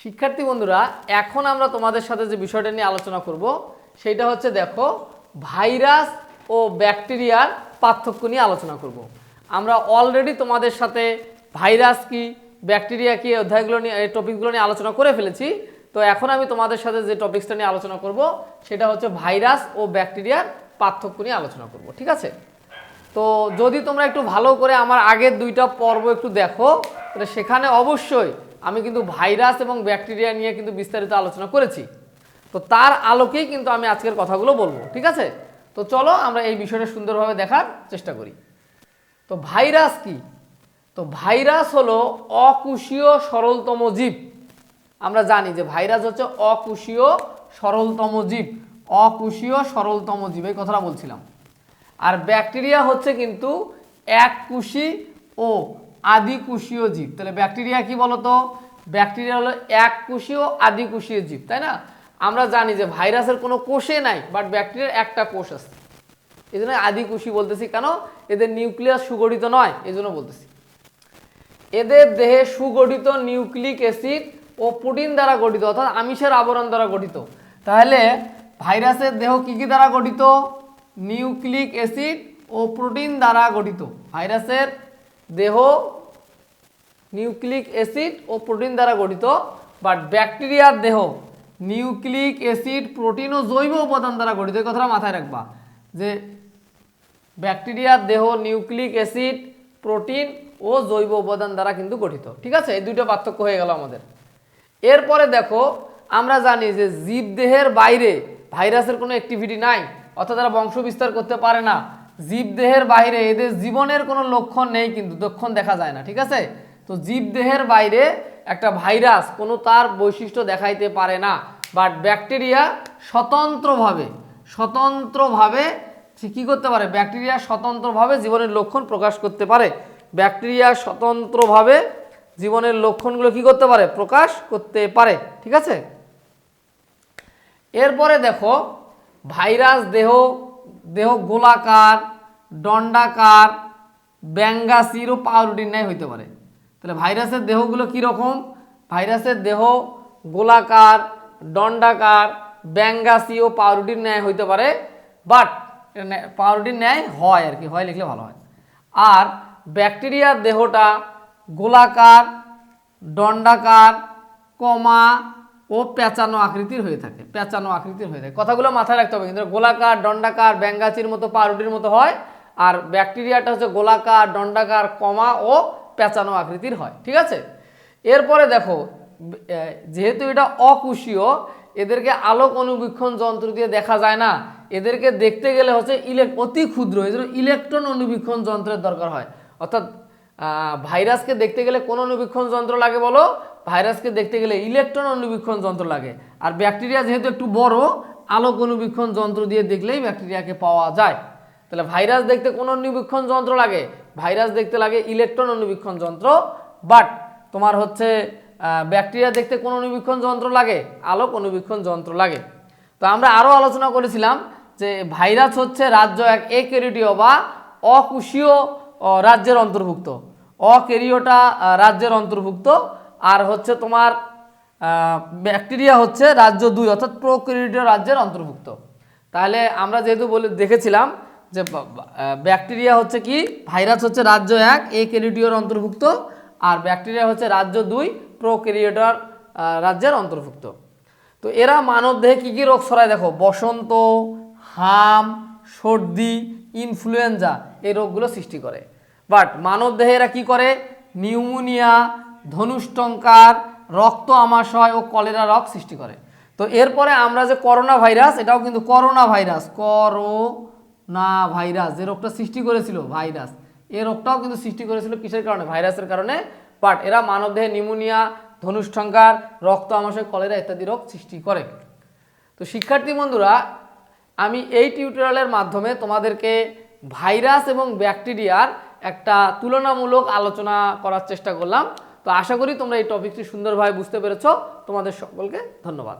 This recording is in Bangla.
শিক্ষার্থী বন্ধুরা, এখন আমরা তোমাদের সাথে যে বিষয়টা নিয়ে আলোচনা করব, সেটা হচ্ছে দেখো, ভাইরাস ও ব্যাকটেরিয়ার পার্থক্য নিয়ে আলোচনা করব। আমরা অলরেডি তোমাদের সাথে ভাইরাস কি, ব্যাকটেরিয়া কি, অধ্যায়গুলো নিয়ে, এই টপিকগুলো নিয়ে আলোচনা করে ফেলেছি। তো এখন আমি তোমাদের সাথে যে টপিকসটা নিয়ে আলোচনা করব, সেটা হচ্ছে ভাইরাস ও ব্যাকটেরিয়ার পার্থক্য নিয়ে আলোচনা করব, ঠিক আছে? তো যদি তোমরা একটু ভালো করে আমার আগের দুইটা পর্ব একটু দেখো, তাহলে সেখানে অবশ্যই আমি কিন্তু ভাইরাস এবং ব্যাকটেরিয়া নিয়ে কিন্তু বিস্তারিত আলোচনা করেছি। তো তার আলোকেই কিন্তু আমি আজকের কথাগুলো বলব, ঠিক আছে? তো চলো আমরা এই বিষয়টা সুন্দরভাবে দেখার চেষ্টা করি। তো ভাইরাস কি? তো ভাইরাস হলো অকুশীয় সরলতম জীব। আমরা জানি যে ভাইরাস হচ্ছে অকুশীয় সরলতম জীব, অকুশীয় সরলতম জীব, এই কথাটা বলছিলাম। আর ব্যাকটেরিয়া হচ্ছে কিন্তু এককুশী ও আদিকুশীয় জীব। তাহলে ব্যাকটেরিয়া কি বলতো? ব্যাকটেরিয়া হলো এককুশী ও আদিকুশীয় জীব, তাই না? আমরা জানি যে ভাইরাসের কোনো কোষে নাই বাট ব্যাকটেরিয়ার একটা কোষ আছে। এই জন্য আদিকুশী বলতেছি কেন? এদের নিউক্লিয়াস সুগঠিত নয়, এই জন্য বলতেছি। এদের দেহে সুগঠিত নিউক্লিক অ্যাসিড ও প্রোটিন দ্বারা গঠিত, অর্থাৎ আমিষের আবরণ দ্বারা গঠিত। তাহলে ভাইরাসের দেহ কি কি দ্বারা গঠিত? নিউক্লিক অ্যাসিড ও প্রোটিন দ্বারা গঠিত। ভাইরাসের দেহ নিউক্লিক অ্যাসিড ও প্রোটিন দ্বারা গঠিত বাট ব্যাকটেরিয়ার দেহ, নিউক্লিক অ্যাসিড, প্রোটিন ও জৈব উপাদান দ্বারা গঠিত, এই কথাটা মাথায় রাখবা, যে ব্যাকটেরিয়ার দেহ, নিউক্লিক অ্যাসিড, প্রোটিন ও জৈব উপাদান দ্বারা কিন্তু গঠিত, ঠিক আছে? এই দুটো পার্থক্য হয়ে গেল আমাদের। এরপরে দেখো, আমরা জানি যে জীবদেহের বাইরে ভাইরাসের কোনো অ্যাক্টিভিটি নাই, অর্থাৎ তারা বংশ বিস্তার করতে পারে না। জীবদেহের বাইরে এদের জীবনের কোনো লক্ষণ নেই, কিন্তু লক্ষণ দেখা যায় না, ঠিক আছে? তো জীবদেহের বাইরে একটা ভাইরাস কোনো তার বৈশিষ্ট্য দেখাইতে পারে না। বাট ব্যাকটেরিয়া স্বতন্ত্রভাবে স্বতন্ত্রভাবে কী করতে পারে। ব্যাকটেরিয়া স্বতন্ত্রভাবে জীবনের লক্ষণ প্রকাশ করতে পারে। ব্যাকটেরিয়া স্বতন্ত্রভাবে জীবনের লক্ষণগুলো কি করতে পারে? প্রকাশ করতে পারে। ঠিক আছে? এরপরে দেখো, ভাইরাস দেহ দেহ গোলাকার, দণ্ডাকার, ব্যাঙ্গাসির ও পাউরুটির ন্যায় হইতে পারে। তাহলে ভাইরাসের দেহগুলো কি রকম? ভাইরাসের দেহ গোলাকার, দণ্ডাকার ব্যাঙ্গাসি ও পাউরুটির ন্যায় হইতে পারে বাট পাউরুটির ন্যায় হয় আর কি, হয় লিখলে ভালো হয়। আর ব্যাকটেরিয়ার দেহটা গোলাকার, দণ্ডাকার, কমা ও পেঁচানো আকৃতির হয়ে থাকে পেঁচানো আকৃতির হয়ে থাকে। কথাগুলো মাথায় রাখতে হবে, কিন্তু গোলাকার, দণ্ডাকার ব্যাঙ্গাচির মতো পাউরুটির মতো হয়, আর ব্যাকটেরিয়াটা হচ্ছে গোলাকার, দণ্ডাকার, কমা ও পেঁচানো আকৃতির হয়, ঠিক আছে? এরপরে দেখো যেহেতু এটা অকুশীয়, এদেরকে আলোক অনুবীক্ষণ যন্ত্র দিয়ে দেখা যায় না, এদেরকে দেখতে গেলে হচ্ছে ইলেক অতি ক্ষুদ্র, এই জন্য ইলেকট্রন অনুবীক্ষণ যন্ত্রের দরকার হয়। অর্থাৎ ভাইরাসকে দেখতে গেলে কোন অনুবীক্ষণ যন্ত্র লাগে বলো? ভাইরাসকে দেখতে গেলে ইলেকট্রন অনুবীক্ষণ যন্ত্র লাগে। আর ব্যাকটেরিয়া যেহেতু একটু বড়, আলোক অনুবীক্ষণ যন্ত্র দিয়ে দেখলেই ব্যাকটেরিয়াকে পাওয়া যায়। তাহলে ভাইরাস দেখতে কোন অনুবীক্ষণ যন্ত্র লাগে? ভাইরাস দেখতে লাগে ইলেকট্রন অনুবীক্ষণ যন্ত্র, বাট তোমার হচ্ছে ব্যাকটেরিয়া দেখতে কোন অনুবীক্ষণ যন্ত্র লাগে? আলোক অনুবীক্ষণ যন্ত্র লাগে। তো আমরা আরও আলোচনা করেছিলাম যে ভাইরাস হচ্ছে রাজ্য এক এ ক্যারিটীয় বা অকুশীয় রাজ্যের অন্তর্ভুক্ত। অকেরিওটা রাজ্যের অন্তর্ভুক্ত। আর হচ্ছে তোমার ব্যাকটেরিয়া হচ্ছে রাজ্য দুই, অর্থাৎ প্রোক্যারিওটীয় রাজ্যের অন্তর্ভুক্ত। তাহলে আমরা যেহেতু বলে, দেখেছিলাম যে ব্যাকটেরিয়া হচ্ছে কি? ভাইরাস হচ্ছে রাজ্য এক এ ক্যারিটিওর অন্তর্ভুক্ত, আর ব্যাকটেরিয়া হচ্ছে রাজ্য দুই, প্রোক্যারিওটার রাজ্যের অন্তর্ভুক্ত। তো এরা মানব দেহে কী কী রোগ ছড়ায় দেখো? বসন্ত, হাম, সর্দি, ইনফ্লুয়েঞ্জা, এই রোগগুলো সৃষ্টি করে। বাট মানব দেহে এরা কী করে? নিউমোনিয়া ধনুষ্টঙ্কার রক্ত আমাশয় ও কলেরা রোগ সৃষ্টি করে। তো এরপরে আমরা যে করোনা ভাইরাস, এটাও কিন্তু করোনা ভাইরাস। করোনা ভাইরাস, যে রোগটা সৃষ্টি করেছিল, ভাইরাস। এই রোগটাও কিন্তু সৃষ্টি করেছিল কিসের কারণে? ভাইরাসের কারণে বাট এরা মানবদেহে নিউমোনিয়া ধনুষ্টঙ্কার রক্ত, আমাশয়, কলেরা ইত্যাদি রোগ সৃষ্টি করে। তো শিক্ষার্থী বন্ধুরা, আমি এই টিউটোরিয়ালের মাধ্যমে তোমাদেরকে ভাইরাস এবং ব্যাকটেরিয়ার একটা তুলনামূলক আলোচনা করার চেষ্টা করলাম। তো আশা করি তোমরা এই টপিকটি সুন্দরভাবে বুঝতে পেরেছ। তোমাদের সকলকে ধন্যবাদ।